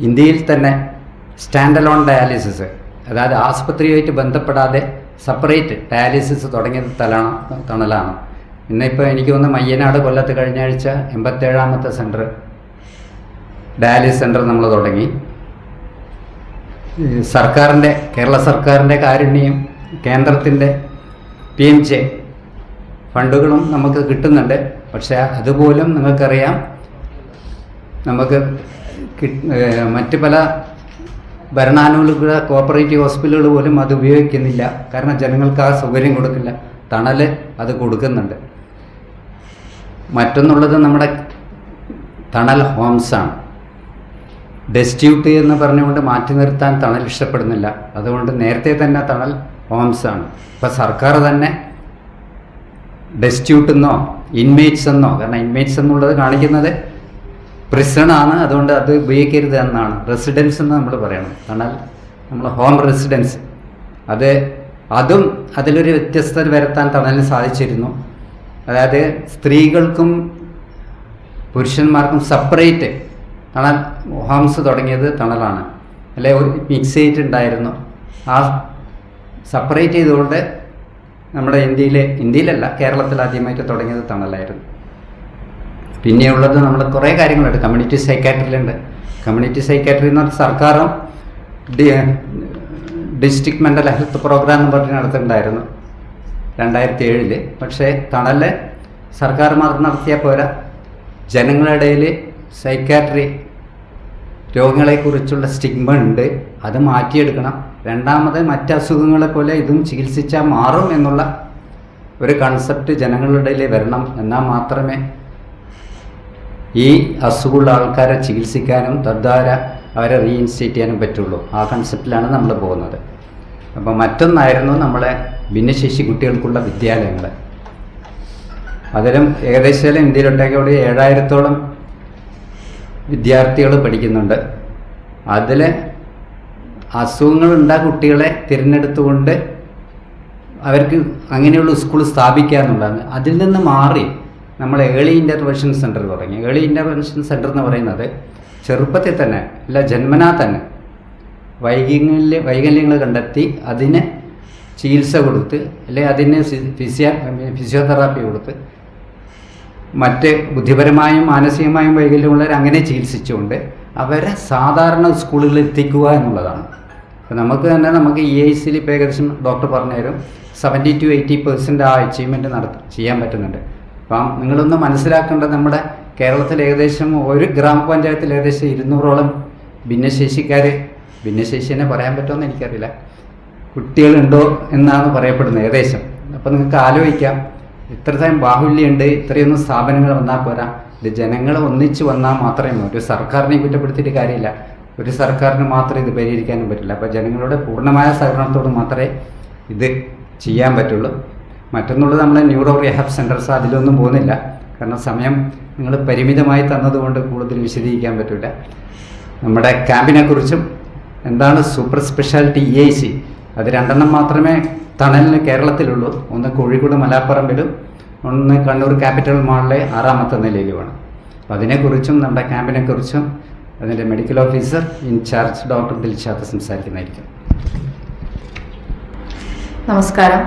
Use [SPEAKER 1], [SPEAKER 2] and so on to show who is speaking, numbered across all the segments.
[SPEAKER 1] ഇന്ത്യയിൽ തന്നെ stand alone dialysis അതായത് ആസ്പത്രിയുമായിട്ട് ബന്ധപ്പെടാതെ സെപ്പറേറ്റ് ഡയാലിസിസ് തുടങ്ങിയത് തലാണ് തണലാണ്. ഇന്നിപ്പോൾ എനിക്ക് തോന്നുന്നു മയ്യനാട് കൊല്ലത്ത് കഴിഞ്ഞ ആഴ്ച എൺപത്തേഴാമത്തെ സെന്റർ ഡയാലിസിസ് സെന്റർ നമ്മൾ തുടങ്ങി. സർക്കാരിന്റെ കേരള സർക്കാരിന്റെ കാരുണ്യം കേന്ദ്രത്തിന്റെ പി എം ജെ ഫണ്ടുകളും നമുക്ക് കിട്ടുന്നുണ്ട്. പക്ഷേ അതുപോലും നിങ്ങൾക്കറിയാം നമുക്ക് മറ്റ് പല ഭരണാനുകൂല കോപ്പറേറ്റീവ് ഹോസ്പിറ്റലുകൾ പോലും അത് ഉപയോഗിക്കുന്നില്ല. കാരണം ജനങ്ങൾക്ക് ആ സൗകര്യം കൊടുക്കില്ല. തണൽ അത് കൊടുക്കുന്നുണ്ട്. മറ്റൊന്നുള്ളത് നമ്മുടെ തണൽ ഹോംസാണ്. ഡെസ്റ്റ്യൂട്ട് എന്ന് പറഞ്ഞുകൊണ്ട് മാറ്റി നിർത്താൻ തണൽ ഇഷ്ടപ്പെടുന്നില്ല. അതുകൊണ്ട് നേരത്തെ തന്നെ തണൽ ഹോംസാണ്. ഇപ്പം സർക്കാർ തന്നെ ഡെസ്റ്റ്യൂട്ട് എന്നോ ഇൻമേറ്റ്സ് എന്നോ കാരണം ഇൻമേറ്റ്സ് എന്നുള്ളത് കാണിക്കുന്നത് ആണ്. അതുകൊണ്ട് അത് ഉപയോഗിക്കരുത് എന്നാണ്. റെസിഡൻസ് എന്ന് നമ്മൾ പറയണം. എന്നാൽ നമ്മൾ ഹോം റെസിഡൻസ് അത് അതും അതിലൊരു വ്യത്യസ്തത വരുത്താൻ തണലിന് സാധിച്ചിരുന്നു. അതായത് സ്ത്രീകൾക്കും പുരുഷന്മാർക്കും സെപ്പറേറ്റ് തണൽ ഹോംസ് തുടങ്ങിയത് തണലാണ്. അല്ലെ ഒരു മിക്സ് ചെയ്തിട്ടുണ്ടായിരുന്നു ആ സെപ്പറേറ്റ് ചെയ്തുകൊണ്ട് നമ്മുടെ ഇന്ത്യയിലെ ഇന്ത്യയിലല്ല കേരളത്തിൽ ആദ്യമായിട്ട് തുടങ്ങിയത് തണലായിരുന്നു. പിന്നെയുള്ളത് നമ്മൾ കുറേ കാര്യങ്ങളുണ്ട്. കമ്മ്യൂണിറ്റി സൈക്കാട്രിയിലുണ്ട്. കമ്മ്യൂണിറ്റി സൈക്കാട്രി എന്ന് പറഞ്ഞാൽ സർക്കാരും ഡിസ്ട്രിക്ട് മെന്റൽ ഹെൽത്ത് പ്രോഗ്രാം എന്ന് പറഞ്ഞ് നടത്തുന്നുണ്ടായിരുന്നു രണ്ടായിരത്തി ഏഴിൽ പക്ഷേ തണൽ സർക്കാർ മാത്രം നടത്തിയാൽ പോരാ. ജനങ്ങളുടെ ഇടയിൽ സൈക്കാട്രി രോഗങ്ങളെക്കുറിച്ചുള്ള സ്റ്റിഗ്മ ഉണ്ട്. അത് മാറ്റിയെടുക്കണം. രണ്ടാമത് മറ്റ് അസുഖങ്ങളെ പോലെ ഇതും ചികിത്സിച്ചാൽ മാറും എന്നുള്ള ഒരു കൺസെപ്റ്റ് ജനങ്ങളുടെ ഇടയിൽ വരണം. എന്നാൽ മാത്രമേ ഈ അസുഖമുള്ള ആൾക്കാരെ ചികിത്സിക്കാനും തദ്വാര അവരെ റീഇൻസ്റ്റേറ്റ് ചെയ്യാനും പറ്റുള്ളൂ. ആ കൺസെപ്റ്റിലാണ് നമ്മൾ പോകുന്നത്. അപ്പോൾ മറ്റൊന്നായിരുന്നു നമ്മളെ ഭിന്നശേഷി കുട്ടികൾക്കുള്ള വിദ്യാലയങ്ങൾ അതിലും ഏകദേശം ഇന്ത്യയിലൊട്ടേക്ക് ഒരു ഏഴായിരത്തോളം വിദ്യാർത്ഥികൾ പഠിക്കുന്നുണ്ട്. അതിൽ അസുഖങ്ങളുണ്ട കുട്ടികളെ തിരഞ്ഞെടുത്തുകൊണ്ട് അവർക്ക് അങ്ങനെയുള്ള സ്കൂൾ സ്ഥാപിക്കുക എന്നുള്ളതാണ് അതിൽ നിന്ന് മാറി നമ്മൾ ഏളി ഇന്റർവെൻഷൻ സെന്റർ തുടങ്ങി ഏളി ഇന്റർവെൻഷൻ സെന്റർ എന്ന് പറയുന്നത് ചെറുപ്പത്തിൽ തന്നെ അല്ല ജന്മനാ തന്നെ വൈകല്യ വൈകല്യങ്ങൾ കണ്ടെത്തി അതിന് ചികിത്സ കൊടുത്ത് അല്ലെങ്കിൽ അതിന് ഫിസിയ ഫിസിയോതെറാപ്പി കൊടുത്ത് മറ്റ് ബുദ്ധിപരമായും മാനസികമായും വൈകല്യമുള്ളവർ അങ്ങനെ ചികിത്സിച്ചുകൊണ്ട് അവരെ സാധാരണ സ്കൂളുകളിൽ എത്തിക്കുക എന്നുള്ളതാണ്. നമുക്ക് തന്നെ നമുക്ക് ഇ ഐ സിയിൽ ഇപ്പോൾ ഏകദേശം ഡോക്ടർ പറഞ്ഞു തരും സെവന്റി ടു എയ്റ്റി പെർസെന്റ് ആ അച്ചീവ്മെന്റ് നടത്തി ചെയ്യാൻ പറ്റുന്നുണ്ട്. അപ്പം നിങ്ങളൊന്ന് മനസ്സിലാക്കേണ്ടത് നമ്മുടെ കേരളത്തിൽ ഏകദേശം ഒരു ഗ്രാമപഞ്ചായത്തിൽ ഏകദേശം ഇരുന്നൂറോളം ഭിന്നശേഷിക്കാർ ഭിന്നശേഷിനെ പറയാൻ പറ്റുമെന്ന് എനിക്കറിയില്ല. കുട്ടികളുണ്ടോ എന്നാണ് പറയപ്പെടുന്നത് ഏകദേശം. അപ്പം നിങ്ങൾക്ക് ആലോചിക്കാം. ഇത്രത്തേം ബാഹുല്യമുണ്ട് ഇത്രയൊന്നും സ്ഥാപനങ്ങൾ വന്നാൽ പോരാ. ഇത് ജനങ്ങൾ ഒന്നിച്ച് വന്നാൽ മാത്രമേ ഒരു സർക്കാരിനെ കുറ്റപ്പെടുത്തിയിട്ട് കാര്യമില്ല. ഒരു സർക്കാരിന് മാത്രമേ ഇത് പരിഹരിക്കാനും പറ്റില്ല. അപ്പോൾ ജനങ്ങളുടെ പൂർണമായ സഹകരണത്തോട് മാത്രമേ ഇത് ചെയ്യാൻ പറ്റുള്ളൂ. മറ്റൊന്നുള്ളത് നമ്മളെ ന്യൂറോ റിഹാബ് സെന്റർസ് അതിലൊന്നും പോകുന്നില്ല. കാരണം സമയം നിങ്ങൾ പരിമിതമായി തന്നതുകൊണ്ട് കൂടുതൽ വിശദീകരിക്കാൻ പറ്റില്ല നമ്മുടെ ക്യാമ്പിനെക്കുറിച്ചും എന്താണ് super speciality E I C അത് രണ്ടെണ്ണം മാത്രമേ തണലിന് കേരളത്തിലുള്ളൂ. ഒന്ന് കോഴിക്കോട് മലാപ്പറമ്പിലും ഒന്ന് കണ്ണൂർ ക്യാപിറ്റൽ മാളിലെ ആറാമത്തെ നിലയിലുമാണ്. അപ്പോൾ അതിനെക്കുറിച്ചും നമ്മുടെ ക്യാമ്പിനെക്കുറിച്ചും അതിന്റെ medical officer incharge doctor Dilshad സംസാരിക്കുന്നതായിരിക്കും.
[SPEAKER 2] നമസ്കാരം.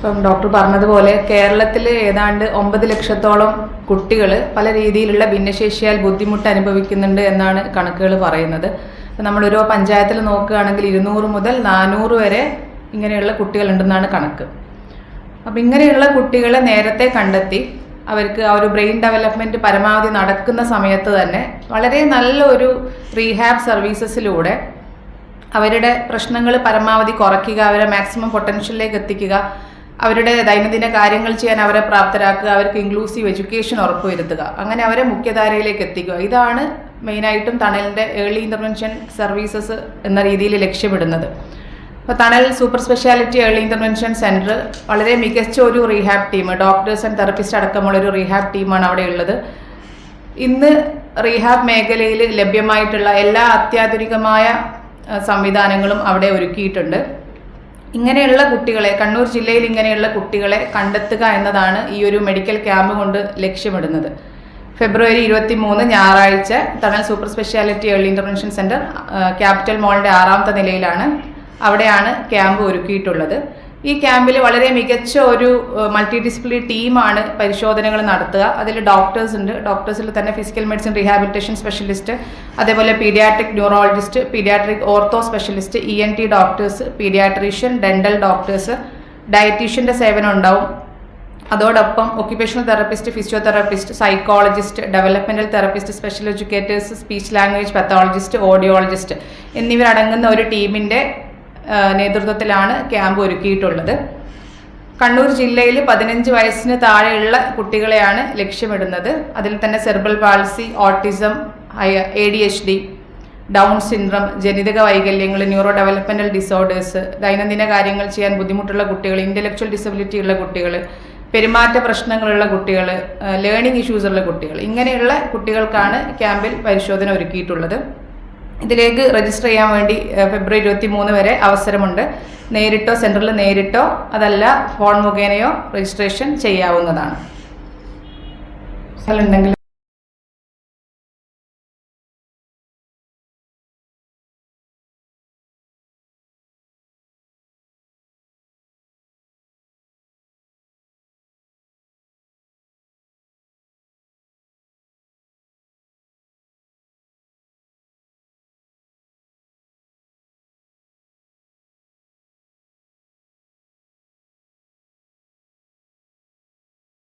[SPEAKER 2] ഇപ്പം ഡോക്ടർ പറഞ്ഞതുപോലെ കേരളത്തിൽ ഏതാണ്ട് ഒമ്പത് ലക്ഷത്തോളം കുട്ടികൾ പല രീതിയിലുള്ള ഭിന്നശേഷിയാൽ ബുദ്ധിമുട്ട് അനുഭവിക്കുന്നുണ്ട് എന്നാണ് കണക്കുകൾ പറയുന്നത്. അപ്പം നമ്മൾ ഓരോ പഞ്ചായത്തിൽ നോക്കുകയാണെങ്കിൽ ഇരുന്നൂറ് മുതൽ നാനൂറ് വരെ ഇങ്ങനെയുള്ള കുട്ടികളുണ്ടെന്നാണ് കണക്ക്. അപ്പം ഇങ്ങനെയുള്ള കുട്ടികളെ നേരത്തെ കണ്ടെത്തി അവർക്ക് ആ ഒരു ബ്രെയിൻ ഡെവലപ്മെന്റ് പരമാവധി നടക്കുന്ന സമയത്ത് തന്നെ വളരെ നല്ലൊരു റീഹാബ് സർവീസസിലൂടെ അവരുടെ പ്രശ്നങ്ങൾ പരമാവധി കുറയ്ക്കുക അവരെ മാക്സിമം പൊട്ടൻഷ്യലിലേക്ക് എത്തിക്കുക അവരുടെ ദൈനംദിന കാര്യങ്ങൾ ചെയ്യാൻ അവരെ പ്രാപ്തരാക്കുക അവർക്ക് ഇൻക്ലൂസീവ് എഡ്യൂക്കേഷൻ ഉറപ്പുവരുത്തുക അങ്ങനെ അവരെ മുഖ്യധാരയിലേക്ക് എത്തിക്കുക. ഇതാണ് മെയിനായിട്ടും തണലിന്റെ ഏർലി ഇന്റർവെൻഷൻ സർവീസസ് എന്ന രീതിയിൽ ലക്ഷ്യമിടുന്നത്. അപ്പോൾ Thanal super speciality early intervention centre വളരെ മികച്ച ഒരു rehab team doctors and therapist അടക്കമുള്ള ഒരു റീഹാബ് ടീമാണ് അവിടെ ഉള്ളത്. ഇന്ന് റീഹാബ് മേഖലയിൽ ലഭ്യമായിട്ടുള്ള എല്ലാ അത്യാധുനികമായ സംവിധാനങ്ങളും അവിടെ ഒരുക്കിയിട്ടുണ്ട്. ഇങ്ങനെയുള്ള കുട്ടികളെ കണ്ണൂർ ജില്ലയിൽ ഇങ്ങനെയുള്ള കുട്ടികളെ കണ്ടെത്തുക എന്നതാണ് ഈ ഒരു മെഡിക്കൽ ക്യാമ്പ് കൊണ്ട് ലക്ഷ്യമിടുന്നത്. ഫെബ്രുവരി ഇരുപത്തി മൂന്ന് ഞായറാഴ്ച Thanal super speciality early intervention centre capital മോളിന്റെ ആറാമത്തെ നിലയിലാണ് അവിടെയാണ് ക്യാമ്പ് ഒരുക്കിയിട്ടുള്ളത്. ഈ ക്യാമ്പിൽ വളരെ മികച്ച ഒരു മൾട്ടി ഡിസിപ്ലിനറി ടീമാണ് പരിശോധനകൾ നടത്തുക. അതിൽ ഡോക്ടേഴ്സ് ഉണ്ട്. ഡോക്ടേഴ്സിൽ തന്നെ ഫിസിക്കൽ മെഡിസിൻ റീഹാബിലിറ്റേഷൻ സ്പെഷ്യലിസ്റ്റ് അതേപോലെ paediatric neurologist paediatric ortho specialist E N T doctors paediatrician dental doctors ഡയറ്റീഷ്യന്റെ സേവനം ഉണ്ടാവും. അതോടൊപ്പം occupational therapist physiotherapist psychologist developmental therapist special educators speech language pathologist audiologist എന്നിവരടങ്ങുന്ന ഒരു ടീമിന്റെ നേതൃത്വത്തിലാണ് ക്യാമ്പ് ഒരുക്കിയിട്ടുള്ളത്. കണ്ണൂർ ജില്ലയിൽ പതിനഞ്ച് വയസ്സിന് താഴെയുള്ള കുട്ടികളെയാണ് ലക്ഷ്യമിടുന്നത്. അതിൽ തന്നെ cerebral palsy autism A D H D down syndrome ജനിതക വൈകല്യങ്ങൾ ന്യൂറോ ഡെവലപ്മെന്റൽ ഡിസോർഡേഴ്സ് ദൈനംദിന കാര്യങ്ങൾ ചെയ്യാൻ ബുദ്ധിമുട്ടുള്ള കുട്ടികൾ ഇന്റലക്ച്വൽ ഡിസബിലിറ്റി ഉള്ള കുട്ടികൾ പെരുമാറ്റ പ്രശ്നങ്ങളുള്ള കുട്ടികൾ ലേണിംഗ് ഇഷ്യൂസ് ഉള്ള കുട്ടികൾ ഇങ്ങനെയുള്ള കുട്ടികൾക്കാണ് ക്യാമ്പിൽ പരിശോധന ഒരുക്കിയിട്ടുള്ളത്. ഇതിലേക്ക് രജിസ്റ്റർ ചെയ്യാൻ വേണ്ടി ഫെബ്രുവരി ഇരുപത്തി മൂന്ന് വരെ അവസരമുണ്ട്. നേരിട്ടോ സെന്ററിൽ നേരിട്ടോ അതല്ല ഫോൺ മുഖേനയോ രജിസ്ട്രേഷൻ ചെയ്യാവുന്നതാണ്. സ്ഥലമുണ്ടെങ്കിൽ